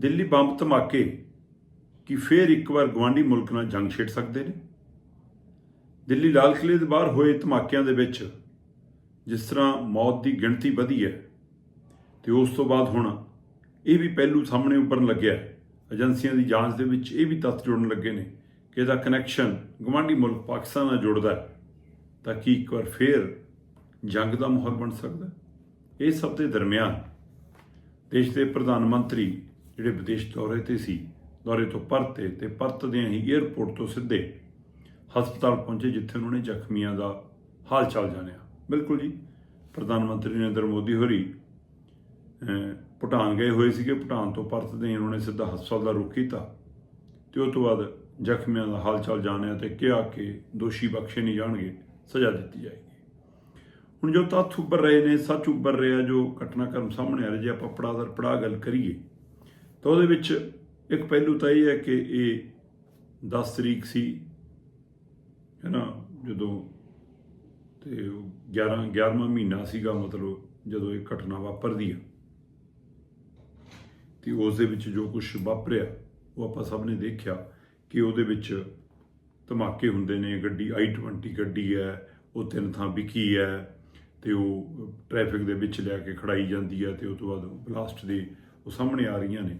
Delhi bomb ਧਮਾਕੇ ਕਿ ਫੇਰ ਇੱਕ ਵਾਰ ਗਵਾਂਢੀ ਮੁਲਕ ਨਾਲ ਜੰਗ ਛੇੜ ਸਕਦੇ ਨੇ? ਦਿੱਲੀ ਲਾਲ ਕਿਲੇ ਦੇ ਬਾਹਰ ਹੋਏ ਧਮਾਕਿਆਂ ਦੇ ਵਿੱਚ ਜਿਸ ਤਰ੍ਹਾਂ ਮੌਤ ਦੀ ਗਿਣਤੀ ਵਧੀ ਹੈ ਤੇ ਉਸ ਤੋਂ ਬਾਅਦ ਹੁਣ ਇਹ ਵੀ ਪਹਿਲੂ ਸਾਹਮਣੇ ਉੱਪਰਨ ਲੱਗਿਆ ਏਜੰਸੀਆਂ ਦੀ ਜਾਂਚ ਦੇ ਵਿੱਚ ਇਹ ਵੀ ਤੱਥ ਜੁੜਨ ਲੱਗੇ ਨੇ ਕਿ ਇਹਦਾ ਕਨੈਕਸ਼ਨ ਗਵਾਂਢੀ ਮੁਲਕ ਪਾਕਿਸਤਾਨ ਨਾਲ ਜੁੜਦਾ ਹੈ ਤਾਂ ਕਿ ਇੱਕ ਵਾਰ ਫੇਰ ਜੰਗ ਦਾ ਮਾਹੌਲ ਬਣ ਸਕਦਾ ਇਹ ਸਭ ਦੇ ਦਰਮਿਆਨ ਦੇਸ਼ ਦੇ ਪ੍ਰਧਾਨ ਮੰਤਰੀ ਜਿਹੜੇ ਵਿਦੇਸ਼ ਦੌਰੇ ਤੇ ਸੀ ਦੌਰੇ ਤੋਂ ਪਰਤੇ ਤੇ ਪਰਤਦਿਆਂ ਹੀ 에ਅਰਪੋਰਟ ਤੋਂ ਸਿੱਧੇ ਹਸਪਤਾਲ ਪਹੁੰਚੇ ਜਿੱਥੇ ਉਹਨਾਂ ਨੇ ਜ਼ਖਮੀਆਂ ਦਾ ਹਾਲ ਚਾਲ ਜਾਣਿਆ। ਬਿਲਕੁਲ ਜੀ ਪ੍ਰਧਾਨ ਮੰਤਰੀ ਨਰਿੰਦਰ ਮੋਦੀ ਹੋਰੀ ਅਹ, ਭੂਟਾਨ ਗਏ ਹੋਏ ਸੀਗੇ ਭੂਟਾਨ ਤੋਂ ਪਰਤਦੇ ਹੀ ਉਹਨਾਂ ਨੇ ਸਿੱਧਾ ਹਸਪਤਾਲ ਦਾ ਰੁਖ ਕੀਤਾ ਤੇ ਉਸ ਤੋਂ ਬਾਅਦ ਜ਼ਖਮੀਆਂ ਦਾ ਹਾਲ ਚਾਲ ਜਾਣਿਆ ਤੇ ਕਿਹਾ ਕਿ ਦੋਸ਼ੀ ਬਖਸ਼ੇ ਨਹੀਂ ਜਾਣਗੇ ਸਜ਼ਾ ਦਿੱਤੀ ਜਾਏਗੀ। ਹੁਣ ਜੋ ਤੱਥ ਉੱਪਰ ਰਹੇ ਨੇ ਸੱਚ ਉੱਪਰ ਰਿਹਾ ਜੋ ਘਟਨਾਕ੍ਰਮ ਸਾਹਮਣੇ ਆ ਰਿਹਾ ਜੇ ਆਪਾਂ ਪੜਾਅ ਦਰ ਪੜਾਅ ਗੱਲ ਕਰੀਏ ਤਾਂ ਉਹਦੇ ਵਿੱਚ ਇੱਕ ਪਹਿਲੂ ਤਾਂ ਇਹ ਹੈ ਕਿ ਇਹ 10 ਤਰੀਕ ਸੀ, ਹੈ ਨਾ, ਜਦੋਂ ਤੇ ਉਹ 11 11ਵਾਂ ਮਹੀਨਾ ਸੀਗਾ ਮਤਲਬ ਜਦੋਂ ਇਹ ਘਟਨਾ ਵਾਪਰਦੀ ਆ। ਤੇ ਉਸ ਦੇ ਵਿੱਚ ਜੋ ਕੁਝ ਵਾਪਰਿਆ, ਉਹ ਆਪਾਂ ਸਭ ਨੇ ਦੇਖਿਆ ਕਿ ਉਹਦੇ ਵਿੱਚ ਧਮਾਕੇ ਹੁੰਦੇ ਨੇ, ਗੱਡੀ i20 ਗੱਡੀ ਹੈ, ਉਹ ਤਿੰਨ ਥਾਂ ਵਿਕੀ ਹੈ, ਤੇ ਉਹ ਟ੍ਰੈਫਿਕ ਦੇ ਵਿੱਚ ਲਿਆ ਕੇ ਖੜਾਈ ਜਾਂਦੀ ਹੈ, ਤੇ ਉਸ ਤੋਂ ਬਾਅਦ ਬਲਾਸਟ ਦੇ ਉਹ ਸਾਹਮਣੇ ਆ ਰਹੀਆਂ ਨੇ।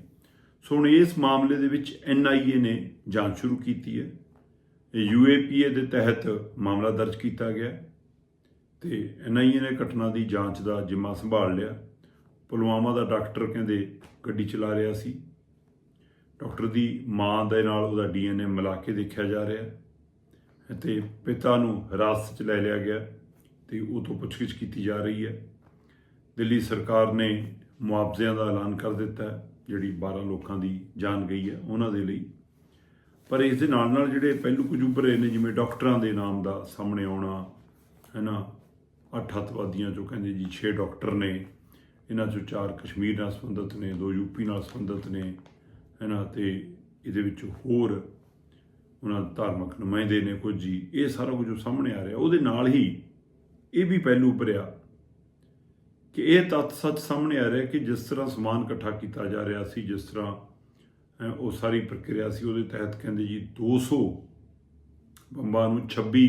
ਸੋ ਹੁਣ ਇਸ ਮਾਮਲੇ ਦੇ ਵਿੱਚ ਐਨਆਈਏ ਨੇ ਜਾਂਚ ਸ਼ੁਰੂ ਕੀਤੀ ਹੈ। ਯੂਏਪੀਏ ਦੇ ਤਹਿਤ ਮਾਮਲਾ ਦਰਜ ਕੀਤਾ ਗਿਆ ਹੈ ਤੇ ਐਨਆਈਏ ਨੇ ਘਟਨਾ ਦੀ ਜਾਂਚ ਦਾ ਜਿੰਮਾ ਸੰਭਾਲ ਲਿਆ। ਪੁਲਵਾਮਾ ਦਾ ਡਾਕਟਰ ਕਹਿੰਦੇ ਗੱਡੀ ਚਲਾ ਰਿਹਾ ਸੀ। ਡਾਕਟਰ ਦੀ ਮਾਂ ਦੇ ਨਾਲ ਉਹਦਾ ਡੀਐਨਏ ਮਿਲਾ ਕੇ ਦੇਖਿਆ ਜਾ ਰਿਹਾ ਹੈ ਤੇ ਪਿਤਾ ਨੂੰ ਹਿਰਾਸਤ 'ਚ ਲੈ ਲਿਆ ਗਿਆ ਤੇ ਉਹ ਤੋਂ ਪੁੱਛਗਿੱਛ ਕੀਤੀ ਜਾ ਰਹੀ ਹੈ। ਦਿੱਲੀ ਸਰਕਾਰ ਨੇ ਮੁਆਵਜ਼ਿਆਂ ਦਾ ਐਲਾਨ ਕਰ ਦਿੱਤਾ ਹੈ। ਜਿਹੜੀ 12 ਲੋਕਾਂ ਦੀ ਜਾਨ ਗਈ ਹੈ, ਉਹਨਾਂ ਦੇ ਲਈ। ਪਰ ਇਸ ਦੇ ਨਾਲ ਨਾਲ ਜਿਹੜੇ ਪਹਿਲੂ ਕੁਝ ਉੱਭਰੇ ਨੇ, ਜਿਵੇਂ ਡਾਕਟਰਾਂ ਦੇ ਨਾਮ ਦਾ ਸਾਹਮਣੇ ਆਉਣਾ ਹੈ ਨਾ ਅੱਠ ਅੱਤਵਾਦੀਆਂ ਚੋਂ ਕਹਿੰਦੇ ਜੀ 6 ਡਾਕਟਰ ਨੇ, ਇਹਨਾਂ ਚੋਂ ਚਾਰ ਕਸ਼ਮੀਰ ਨਾਲ ਸੰਬੰਧਿਤ ਨੇ, ਦੋ ਯੂਪੀ ਨਾਲ ਸੰਬੰਧਿਤ ਨੇ ਹੈ ਨਾ ਤੇ ਇਹਦੇ ਵਿੱਚ ਹੋਰ ਉਹਨਾਂ ਦੇ ਧਾਰਮਿਕ ਨੁਮਾਇੰਦੇ ਨੇ ਕੁਝ ਜੀ। ਇਹ ਸਾਰਾ ਕੁਝ ਜੋ ਸਾਹਮਣੇ ਆ ਰਿਹਾ। ਉਹਦੇ ਨਾਲ ਹੀ ਇਹ ਵੀ ਪਹਿਲੂ ਉੱਭਰਿਆ। ਕਿ ਇਹ ਤੱਥ ਸੱਚ ਸਾਹਮਣੇ ਆ ਰਿਹਾ ਕਿ ਜਿਸ ਤਰ੍ਹਾਂ ਸਮਾਨ ਇਕੱਠਾ ਕੀਤਾ ਜਾ ਰਿਹਾ ਸੀ, ਜਿਸ ਤਰ੍ਹਾਂ ਉਹ ਸਾਰੀ ਪ੍ਰਕਿਰਿਆ ਸੀ, ਉਹਦੇ ਤਹਿਤ ਕਹਿੰਦੇ ਜੀ 200 ਬੰਬਾਂ ਨੂੰ 26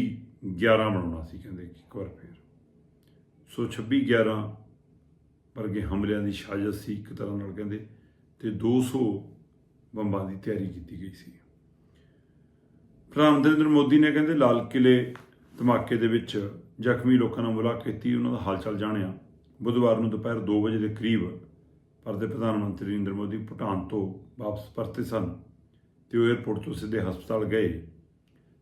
11 ਬਣਾਉਣਾ ਸੀ ਕਹਿੰਦੇ ਇੱਕ ਵਾਰ ਫੇਰ। ਸੋ 26 11 ਵਰਗੇ ਹਮਲਿਆਂ ਦੀ ਸਾਜ਼ਿਸ਼ ਸੀ ਇੱਕ ਤਰ੍ਹਾਂ ਨਾਲ ਕਹਿੰਦੇ, ਤੇ 200 ਬੰਬਾਂ ਦੀ ਤਿਆਰੀ ਕੀਤੀ ਗਈ ਸੀ। ਪ੍ਰਧਾਨ ਨਰਿੰਦਰ ਮੋਦੀ ਨੇ ਕਹਿੰਦੇ, ਲਾਲ ਕਿਲੇ ਧਮਾਕੇ ਦੇ ਵਿੱਚ ਜ਼ਖਮੀ ਲੋਕਾਂ ਨਾਲ ਮੁਲਾਕਾਤ ਕੀਤੀ, ਉਹਨਾਂ ਦਾ ਹਾਲਚਾਲ ਜਾਣਿਆ। ਬੁੱਧਵਾਰ ਨੂੰ ਦੁਪਹਿਰ 2 ਵਜੇ ਦੇ ਕਰੀਬ ਭਾਰਤ ਦੇ ਪ੍ਰਧਾਨ ਮੰਤਰੀ ਨਰਿੰਦਰ ਮੋਦੀ ਭੂਟਾਨ ਤੋਂ ਵਾਪਸ ਪਰਤੇ ਸਨ ਤੇ ਉਹ 에ਅਰਪੋਰਟ ਤੋਂ ਸਿੱਧੇ ਹਸਪਤਾਲ ਗਏ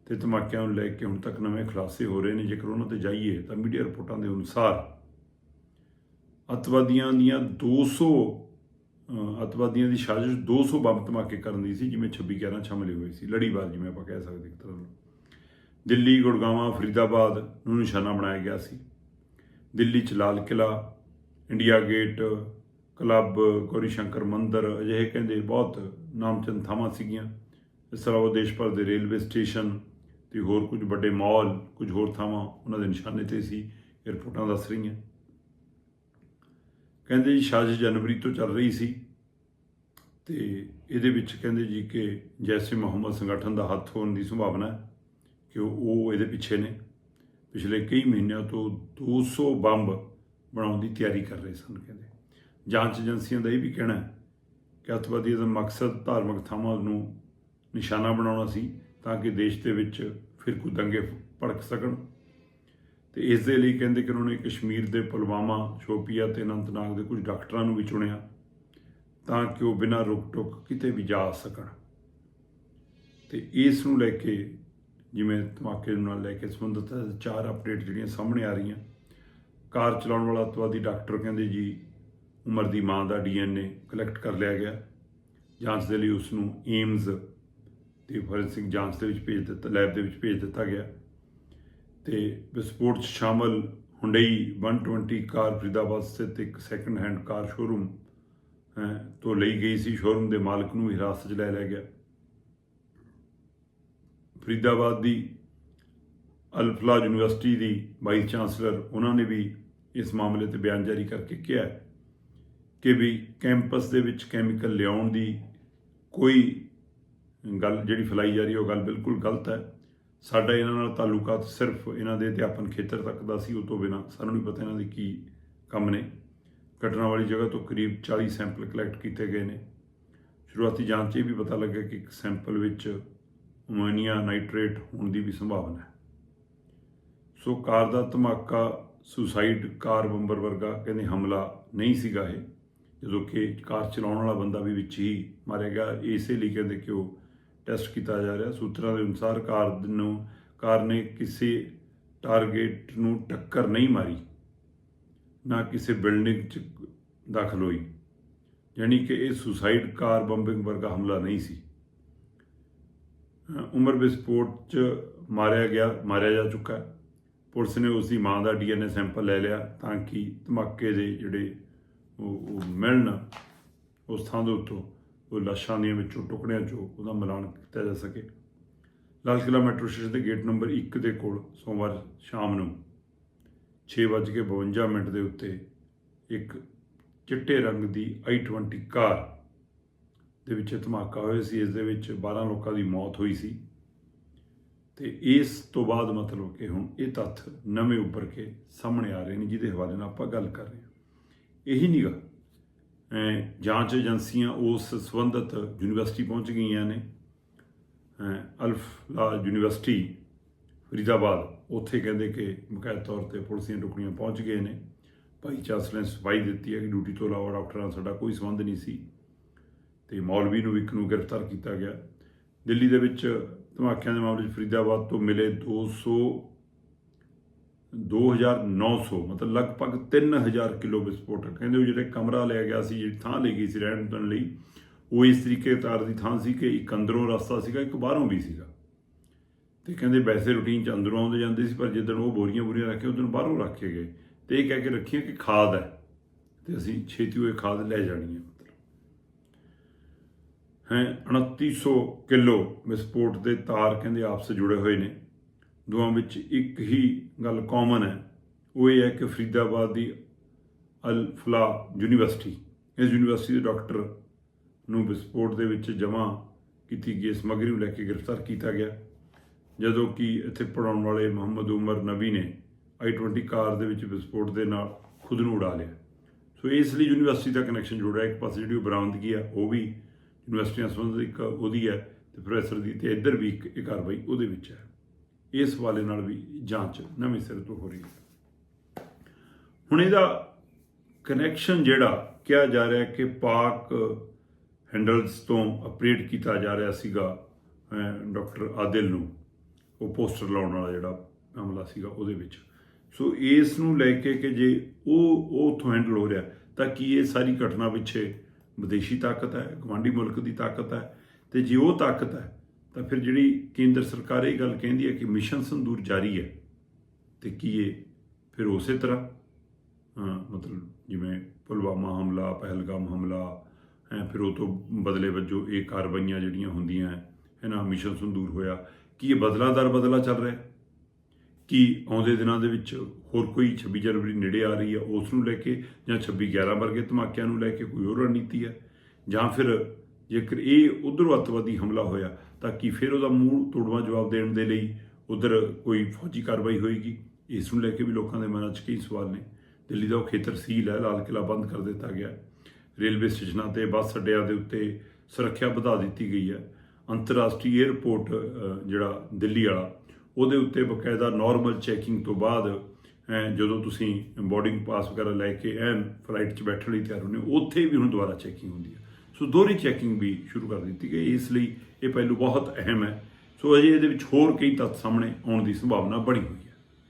ਤੇ ਧਮਾਕਿਆਂ ਨੂੰ ਲੈ ਕੇ ਹੁਣ ਤੱਕ ਨਵੇਂ ਖੁਲਾਸੇ ਹੋ ਰਹੇ ਨੇ। ਜੇਕਰ ਉਹਨਾਂ ਤੇ ਜਾਈਏ ਤਾਂ ਮੀਡੀਆ ਰਿਪੋਰਟਾਂ ਦੇ ਅਨੁਸਾਰ ਅਤਵਾਦੀਆਂ ਦੀਆਂ 200 ਅਹ, ਅਤਵਾਦੀਆਂ ਦੀ ਸਾਜ਼ਿਸ਼ 200 ਬੰਬ ਧਮਾਕੇ ਕਰਨ ਦੀ ਸੀ ਜਿਵੇਂ 26 11 ਸ਼ਾਮਲ ਹੋਏ ਸੀ। ਲੜੀਵਾਰ ਜਿਵੇਂ ਆਪਾਂ ਕਹਿ ਸਕਦੇ ਇੱਕ ਤਰ੍ਹਾਂ ਦਿੱਲੀ ਗੁੜਗਾਵਾਂ ਫਰੀਦਾਬਾਦ ਨੂੰ ਨਿਸ਼ਾਨਾ ਬਣਾਇਆ ਗਿਆ ਸੀ। ਦਿੱਲੀ ਚ Lal Qila India gate, club, Gauri Shankar ਮੰਦਿਰ, ਅਜਿਹੇ ਕਹਿੰਦੇ ਬਹੁਤ ਨਾਮਚਨ ਥਾਵਾਂ ਸੀਗੀਆਂ। ਇਸ ਤਰ੍ਹਾਂ ਉਹ ਦੇਸ਼ ਭਰ ਦੇ ਰੇਲਵੇ ਸਟੇਸ਼ਨ ਤੇ ਹੋਰ ਕੁਝ ਵੱਡੇ ਮਾਲ ਕੁਝ ਹੋਰ ਥਾਵਾਂ ਉਹਨਾਂ ਦੇ ਨਿਸ਼ਾਨੇ ਤੇ ਸੀ, ਏਅਰਪੋਰਟਾਂ ਦੱਸ ਰਹੀਆਂ। ਕਹਿੰਦੇ ਜੀ ਸਾਜ਼ਿਸ਼ ਜਨਵਰੀ ਤੋਂ ਚੱਲ ਰਹੀ ਸੀ ਤੇ ਇਹਦੇ ਵਿੱਚ ਕਹਿੰਦੇ ਜੀ ਕਿ ਜੈਸੇ ਮੁਹੰਮਦ ਸੰਗਠਨ ਦਾ ਹੱਥ ਹੋਣ ਦੀ ਸੰਭਾਵਨਾ ਹੈ ਕਿ ਉਹ ਇਹਦੇ ਪਿੱਛੇ ਨੇ। ਪਿਛਲੇ ਕਈ ਮਹੀਨਿਆਂ ਤੋਂ 200 ਬੰਬ ਬਣਾਉਣ ਦੀ ਤਿਆਰੀ ਕਰ ਰਹੇ ਸਨ ਕਹਿੰਦੇ। ਜਾਂਚ ਏਜੰਸੀਆਂ ਦਾ ਇਹ ਵੀ ਕਹਿਣਾ ਹੈ ਕਿ ਅੱਤਵਾਦੀ ਦਾ ਮਕਸਦ ਧਾਰਮਿਕ ਥਾਵਾਂ ਨੂੰ ਨਿਸ਼ਾਨਾ ਬਣਾਉਣਾ ਸੀ ਤਾਂ ਕਿ ਦੇਸ਼ ਦੇ ਵਿੱਚ ਫਿਰ ਕੋਈ ਦੰਗੇ ਭੜਕ ਸਕਣ। ਤੇ ਇਸ ਦੇ ਲਈ ਕਹਿੰਦੇ ਕਿ ਉਹਨਾਂ ਨੇ ਕਸ਼ਮੀਰ ਦੇ ਪੁਲਵਾਮਾ, ਸ਼ੋਪੀਆ ਤੇ ਅਨੰਤਨਾਗ ਦੇ ਕੁਝ ਡਾਕਟਰਾਂ ਨੂੰ ਵੀ ਚੁਣਿਆ ਤਾਂ ਕਿ ਉਹ ਬਿਨਾਂ ਰੁਕ ਟੁਕ ਕਿਤੇ ਵੀ ਜਾ ਸਕਣ। ਤੇ ਇਸ ਨੂੰ ਲੈ ਕੇ ਜਿਵੇਂ ਧਮਾਕੇ ਨਾਲ ਲੈ ਕੇ ਸੰਬੰਧਿਤ ਚਾਰ ਅਪਡੇਟ ਜਿਹੜੀਆਂ ਸਾਹਮਣੇ ਆ ਰਹੀਆਂ। ਕਾਰ ਚਲਾਉਣ ਵਾਲਾ ਅੱਤਵਾਦੀ ਡਾਕਟਰ ਕਹਿੰਦੇ ਜੀ, ਉਮਰ ਦੀ ਮਾਂ ਦਾ ਡੀਐਨਏ ਕਲੈਕਟ ਕਰ ਲਿਆ ਗਿਆ। ਜਾਂਚ ਦੇ ਲਈ ਉਸ ਨੂੰ ਏਮਜ਼ ਤੇ ਫੋਰੈਂਸਿਕ ਜਾਂਚ ਦੇ ਵਿੱਚ ਭੇਜ ਦਿੱਤਾ ਲੈਬ ਦੇ ਵਿੱਚ ਭੇਜ ਦਿੱਤਾ ਗਿਆ। ਤੇ ਵਿਸਫੋਟ 'ਚ ਸ਼ਾਮਲ ਹੁੰਡਈ 120 ਕਾਰ ਫਰੀਦਾਬਾਦ ਸਥਿਤ ਇੱਕ ਸੈਕੰਡ ਹੈਂਡ ਕਾਰ ਸ਼ੋਰੂਮ ਤੋਂ ਲਈ ਗਈ ਸੀ। ਸ਼ੋਰੂਮ ਦੇ ਮਾਲਕ ਨੂੰ ਹਿਰਾਸਤ 'ਚ ਲੈ ਲਿਆ ਗਿਆ। ਫਰੀਦਾਬਾਦ ਦੀ ਅਲਫਲਾ ਯੂਨੀਵਰਸਿਟੀ ਦੀ ਵਾਈਸ ਚਾਂਸਲਰ ਉਹਨਾਂ ਨੇ ਵੀ ਇਸ ਮਾਮਲੇ ਤੇ ਬਿਆਨ ਜਾਰੀ ਕਰਕੇ ਕਿਹਾ ਕਿ ਵੀ ਕੈਂਪਸ ਦੇ ਵਿੱਚ ਕੈਮੀਕਲ ਲਿਆਉਣ ਦੀ ਕੋਈ ਗੱਲ ਜਿਹੜੀ ਫੈਲਾਈ ਜਾ ਰਹੀ ਹੈ, ਉਹ ਗੱਲ ਬਿਲਕੁਲ ਗਲਤ ਹੈ। ਸਾਡਾ ਇਹਨਾਂ ਨਾਲ ਤਾਲੁਕਾਤ ਸਿਰਫ ਇਹਨਾਂ ਦੇ ਅਧਿਆਪਨ ਖੇਤਰ ਤੱਕ ਦਾ ਸੀ, ਉਹ ਤੋਂ ਬਿਨਾ ਸਾਨੂੰ ਨਹੀਂ ਪਤਾ ਇਹਨਾਂ ਦੇ ਕੀ ਕੰਮ ਨੇ। ਘਟਨਾ ਵਾਲੀ ਜਗ੍ਹਾ ਤੋਂ ਕਰੀਬ 40 ਸੈਂਪਲ ਕਲੈਕਟ ਕੀਤੇ ਗਏ ਨੇ। ਸ਼ੁਰੂਆਤੀ ਜਾਂਚ ਇਹ ਵੀ ਪਤਾ ਲੱਗਾ ਕਿ ਇੱਕ ਸੈਂਪਲ ਵਿੱਚ ਅਮੋਨੀਆ ਨਾਈਟ੍ਰੇਟ ਹੋਣ ਦੀ ਵੀ ਸੰਭਾਵਨਾ ਹੈ। ਸੋ ਕਾਰ ਦਾ ਧਮਾਕਾ ਸੁਸਾਈਡ ਕਾਰ ਬੰਬਰ ਵਰਗਾ ਕਹਿੰਦੇ ਹਮਲਾ ਨਹੀਂ ਸੀਗਾ ਇਹ, ਜਦੋਂ ਕਿ ਕਾਰ ਚਲਾਉਣ ਵਾਲਾ ਬੰਦਾ ਵੀ ਵਿੱਚ ਹੀ ਮਾਰਿਆ ਗਿਆ। ਇਸੇ ਲਈ ਕਹਿੰਦੇ ਕਿ ਉਹ ਟੈਸਟ ਕੀਤਾ ਜਾ ਰਿਹਾ। ਸੂਤਰਾਂ ਦੇ ਅਨੁਸਾਰ ਕਾਰ ਨੂੰ, ਕਾਰ ਨੇ ਕਿਸੇ ਟਾਰਗੇਟ ਨੂੰ ਟੱਕਰ ਨਹੀਂ ਮਾਰੀ, ਨਾ ਕਿਸੇ ਬਿਲਡਿੰਗ 'ਚ ਦਾਖਲ ਹੋਈ। ਯਾਨੀ ਕਿ ਇਹ ਸੁਸਾਈਡ ਕਾਰ ਬੰਬਿੰਗ ਵਰਗਾ ਹਮਲਾ ਨਹੀਂ ਸੀ। ਉਮਰ ਵਿਸਫੋਟ 'ਚ ਮਾਰਿਆ ਗਿਆ, ਮਾਰਿਆ ਜਾ ਚੁੱਕਾ ਹੈ। ਪੁਲਿਸ ਨੇ ਉਸ ਦੀ ਮਾਂ ਦਾ ਡੀਐਨਏ ਸੈਂਪਲ ਲੈ ਲਿਆ ਤਾਂ ਕਿ ਧਮਾਕੇ ਦੇ ਜਿਹੜੇ ਉਹ ਉਹ ਮਿਲਣ ਉਸ ਥਾਂ ਦੇ ਉੱਤੋਂ ਉਹ ਲਾਸ਼ਾਂ ਦੀਆਂ ਵਿੱਚੋਂ ਟੁਕੜਿਆਂ 'ਚੋਂ ਉਹਦਾ ਮਿਲਾਨ ਕੀਤਾ ਜਾ ਸਕੇ। ਲਾਲ ਕਿਲਾ ਮੈਟਰੋ ਸਟੇਸ਼ਨ ਦੇ ਗੇਟ ਨੰਬਰ 1 ਦੇ ਕੋਲ ਸੋਮਵਾਰ ਸ਼ਾਮ ਨੂੰ 6:52 ਮਿੰਟ ਦੇ ਉੱਤੇ ਇੱਕ ਚਿੱਟੇ ਰੰਗ ਦੀ i20 ਕਾਰ ਦੇ ਵਿੱਚ ਧਮਾਕਾ ਹੋਇਆ ਸੀ, ਇਸ ਦੇ ਵਿੱਚ 12 ਲੋਕਾਂ ਦੀ ਮੌਤ ਹੋਈ ਸੀ। ਤੇ ਇਸ ਤੋਂ ਬਾਅਦ ਮਤਲਬ ਕਿ ਹੁਣ ਇਹ ਤੱਥ ਨਵੇਂ ਉੱਪਰ ਕੇ ਸਾਹਮਣੇ ਆ ਰਹੇ ਨੇ, ਜਿਹਦੇ ਹਵਾਲੇ ਨਾਲ ਆਪਾਂ ਗੱਲ ਕਰ ਰਹੇ ਹਾਂ। ਇਹੀ ਨਿਗਾ ਜਾਂਚ ਏਜੰਸੀਆਂ ਉਸ ਸੰਬੰਧਤ ਯੂਨੀਵਰਸਿਟੀ ਪਹੁੰਚ ਗਈਆਂ ਨੇ। ਅਲਫਲਾ ਯੂਨੀਵਰਸਿਟੀ, ਫਰੀਦਾਬਾਦ, ਉੱਥੇ ਕਹਿੰਦੇ ਕਿ ਮੁਕਾਇਦ ਤੌਰ ਤੇ ਪੁਲਿਸ ਦੀਆਂ ਟੁਕੜੀਆਂ ਪਹੁੰਚ ਗਏ ਨੇ। ਭਾਈ ਚਾਂਸਲਰ ਨੇ ਸਫ਼ਾਈ ਦਿੱਤੀ ਹੈ ਕਿ ਡਿਊਟੀ ਤੋਂ ਇਲਾਵਾ ਡਾਕਟਰਾਂ ਨਾਲ ਸਾਡਾ ਕੋਈ ਸੰਬੰਧ ਨਹੀਂ ਸੀ। ਤੇ ਮੌਲਵੀ ਨੂੰ ਇੱਕ ਨੂੰ ਗ੍ਰਿਫਤਾਰ ਕੀਤਾ ਗਿਆ। ਦਿੱਲੀ ਦੇ ਵਿੱਚ ਧਮਾਕਿਆਂ ਦੇ ਮਾਮਲੇ 'ਚ ਫਰੀਦਾਬਾਦ ਤੋਂ ਮਿਲੇ 200 2900 ਮਤਲਬ ਲਗਭਗ 3000 ਕਿਲੋ ਵਿਸਫੋਟਕ। ਕਹਿੰਦੇ ਉਹ ਜਿਹੜੇ ਕਮਰਾ ਲਿਆ ਗਿਆ ਸੀ, ਜਿਹੜੀ ਥਾਂ ਲਈ ਗਈ ਸੀ ਰਹਿਣ ਤੋਂ ਲਈ, ਉਹ ਇਸ ਤਰੀਕੇ ਤਾਰ ਦੀ ਥਾਂ ਸੀ ਕਿ ਇੱਕ ਅੰਦਰੋਂ ਰਸਤਾ ਸੀਗਾ, ਇੱਕ ਬਾਹਰੋਂ ਵੀ ਸੀਗਾ। ਤੇ ਕਹਿੰਦੇ ਵੈਸੇ ਰੂਟੀਨ ਚ ਅੰਦਰੋਂ ਆਉਂਦੇ ਜਾਂਦੇ ਸੀ, ਪਰ ਜਦੋਂ ਉਹ ਬੋਰੀਆਂ ਬੋਰੀਆਂ ਰੱਖੇ ਉਦੋਂ ਬਾਹਰੋਂ ਰੱਖੇ ਗਏ। ਤੇ ਇਹ ਕਹਿ ਕੇ ਰੱਖੀਆਂ ਕਿ ਖਾਦ ਹੈ। ਤੇ ਅਸੀਂ ਛੇਤੀ ਹੋਏ ਖਾਦ ਲੈ ਜਾਣੀ ਹੈ। ਹੈ 2900 ਕਿਲੋ ਵਿਸਫੋਟ ਦੇ ਤਾਰ ਕਹਿੰਦੇ ਆਪਸ ਜੁੜੇ ਹੋਏ ਨੇ। ਦੋਵਾਂ ਵਿੱਚ ਇੱਕ ਹੀ ਗੱਲ ਕਾਮਨ ਹੈ। ਉਹ ਇਹ ਹੈ ਕਿ ਫਰੀਦਾਬਾਦ ਦੀ ਅਲ ਫਲਾ ਯੂਨੀਵਰਸਿਟੀ, ਇਸ ਯੂਨੀਵਰਸਿਟੀ ਦੇ ਡਾਕਟਰ ਨੂੰ ਵਿਸਫੋਟ ਦੇ ਵਿੱਚ ਜਮ੍ਹਾਂ ਕੀਤੀ ਗਈ ਸਮੱਗਰੀ ਨੂੰ ਲੈ ਕੇ ਗ੍ਰਿਫਤਾਰ ਕੀਤਾ ਗਿਆ। ਜਦੋਂ ਕਿ ਇੱਥੇ ਪੜਾਉਣ ਵਾਲੇ ਮੁਹੰਮਦ ਉਮਰ ਨਬੀ ਨੇ i20 ਕਾਰ ਦੇ ਵਿੱਚ ਵਿਸਫੋਟ ਦੇ ਨਾਲ ਖੁਦ ਨੂੰ ਉਡਾ ਲਿਆ। ਸੋ ਇਸ ਲਈ ਯੂਨੀਵਰਸਿਟੀ ਦਾ ਕਨੈਕਸ਼ਨ ਜੁੜਿਆ। ਇੱਕ ਪਾਸੇ ਜਿਹੜੀ ਉਹ ਬਰਾਮਦਗੀ ਆ, ਉਹ ਵੀ ਯੂਨੀਵਰਸਿਟੀਆਂ ਸੰਬੰਧਿਤ ਇੱਕ ਉਹਦੀ ਹੈ ਤੇ ਪ੍ਰੋਫੈਸਰ ਦੀ ਤੇ ਇੱਧਰ ਵੀ ਇੱਕ ਇਹ ਕਾਰਵਾਈ ਉਹਦੇ ਵਿੱਚ ਹੈ। ਇਸ ਵਾਲੇ ਨਾਲ ਵੀ ਜਾਂਚ ਨਵੇਂ ਸਿਰੇ ਤੋਂ ਹੋ ਰਹੀ ਹੈ। ਹੁਣ ਇਹਦਾ ਕਨੈਕਸ਼ਨ ਜਿਹੜਾ ਕਿਹਾ ਜਾ ਰਿਹਾ ਕਿ ਪਾਕ ਹੈਂਡਲਸ ਤੋਂ ਅਪਰੇਟ ਕੀਤਾ ਜਾ ਰਿਹਾ ਸੀਗਾ ਡਾਕਟਰ ਆਦਿਲ ਨੂੰ। ਉਹ ਪੋਸਟਰ ਲਾਉਣ ਵਾਲਾ ਜਿਹੜਾ ਮਾਮਲਾ ਸੀਗਾ ਉਹਦੇ ਵਿੱਚ। ਸੋ ਇਸ ਨੂੰ ਲੈ ਕੇ ਕਿ ਜੇ ਉਹ ਉਹ ਉੱਥੋਂ ਹੈਂਡਲ ਹੋ ਰਿਹਾ, ਤਾਂ ਕੀ ਇਹ ਸਾਰੀ ਘਟਨਾ ਪਿੱਛੇ ਵਿਦੇਸ਼ੀ ਤਾਕਤ ਹੈ ਗਵਾਂਢੀ ਮੁਲਕ ਦੀ ਤਾਕਤ ਹੈ, ਤੇ ਜੇ ਉਹ ਤਾਕਤ ਹੈ, ਤਾਂ ਫਿਰ ਜਿਹੜੀ ਕੇਂਦਰ ਸਰਕਾਰ ਇਹ ਗੱਲ ਕਹਿੰਦੀ ਹੈ ਕਿ ਮਿਸ਼ਨ ਸੰਦੂਰ ਜਾਰੀ ਹੈ, ਤੇ ਕੀ ਇਹ ਫਿਰ ਉਸੇ ਤਰ੍ਹਾਂ? ਮਤਲਬ ਜਿਵੇਂ ਪੁਲਵਾਮਾ ਹਮਲਾ, ਪਹਿਲਗਾਮ ਹਮਲਾ, ਹੈ, ਫਿਰ ਉਹ ਤੋਂ ਬਦਲੇ ਵਜੋਂ ਇਹ ਕਾਰਵਾਈਆਂ ਜਿਹੜੀਆਂ ਹੁੰਦੀਆਂ, ਹੈ ਨਾ, ਮਿਸ਼ਨ ਸੰਦੂਰ ਹੋਇਆ, ਕੀ ਇਹ ਬਦਲਾਦਾਰ ਬਦਲਾ ਚੱਲ ਰਿਹਾ? ਕਿ ਆਉਂਦੇ ਦਿਨਾਂ ਦੇ ਵਿੱਚ ਹੋਰ ਕੋਈ 26 ਜਨਵਰੀ ਨੇੜੇ ਆ ਰਹੀ ਹੈ, ਉਸ ਨੂੰ ਲੈ ਕੇ ਜਾਂ 26 11 ਵਰਗੇ ਧਮਾਕਿਆਂ ਨੂੰ ਲੈ ਕੇ ਕੋਈ ਹੋਰ ਰਣਨੀਤੀ ਹੈ? ਜਾਂ ਫਿਰ ਜੇਕਰ ਇਹ ਉਧਰੋਂ ਅੱਤਵਾਦੀ ਹਮਲਾ ਹੋਇਆ, ਤਾਂ ਕੀ ਫਿਰ ਉਹਦਾ ਮੂਲ ਤੋੜਵਾ ਜਵਾਬ ਦੇਣ ਦੇ ਲਈ ਉਧਰ ਕੋਈ ਫੌਜੀ ਕਾਰਵਾਈ ਹੋਏਗੀ? ਇਸ ਨੂੰ ਲੈ ਕੇ ਵੀ ਲੋਕਾਂ ਦੇ ਮਨਾਂ 'ਚ ਕਈ ਸਵਾਲ ਨੇ। ਦਿੱਲੀ ਦਾ ਉਹ ਖੇਤਰ ਸੀਲ ਹੈ, ਲਾਲ ਕਿਲਾ ਬੰਦ ਕਰ ਦਿੱਤਾ ਗਿਆ ਰੇਲਵੇ ਸਟੇਸ਼ਨਾਂ ਤੇ ਬੱਸ ਅੱਡਿਆਂ ਦੇ ਉੱਤੇ ਸੁਰੱਖਿਆ ਵਧਾ ਦਿੱਤੀ ਗਈ ਹੈ। ਅੰਤਰਰਾਸ਼ਟਰੀ 에ਅਰਪੋਰਟ ਜਿਹੜਾ ਦਿੱਲੀ ਵਾਲਾ ਉਹਦੇ ਉੱਤੇ ਬਕਾਇਦਾ ਨਾਰਮਲ ਚੈਕਿੰਗ ਤੋਂ ਬਾਅਦ ਜਦੋਂ ਤੁਸੀਂ ਬੋਰਡਿੰਗ ਪਾਸ ਵਗੈਰਾ ਲੈ ਕੇ ਐਨ ਫਲਾਈਟ 'ਚ ਬੈਠਣ ਲਈ ਤਿਆਰ ਹੁੰਦੇ ਹੋ, ਉੱਥੇ ਵੀ ਹੁਣ ਦੁਬਾਰਾ ਚੈਕਿੰਗ ਹੁੰਦੀ ਹੈ। ਸੋ ਦੋਹਰੀ ਚੈਕਿੰਗ ਵੀ ਸ਼ੁਰੂ ਕਰ ਦਿੱਤੀ ਗਈ, ਇਸ ਲਈ ਇਹ ਪਹਿਲੂ ਬਹੁਤ ਅਹਿਮ ਹੈ। ਸੋ ਅਜੇ ਇਹਦੇ ਵਿੱਚ ਹੋਰ ਕਈ ਤੱਥ ਸਾਹਮਣੇ ਆਉਣ ਦੀ ਸੰਭਾਵਨਾ ਬਣੀ ਹੋਈ ਹੈ।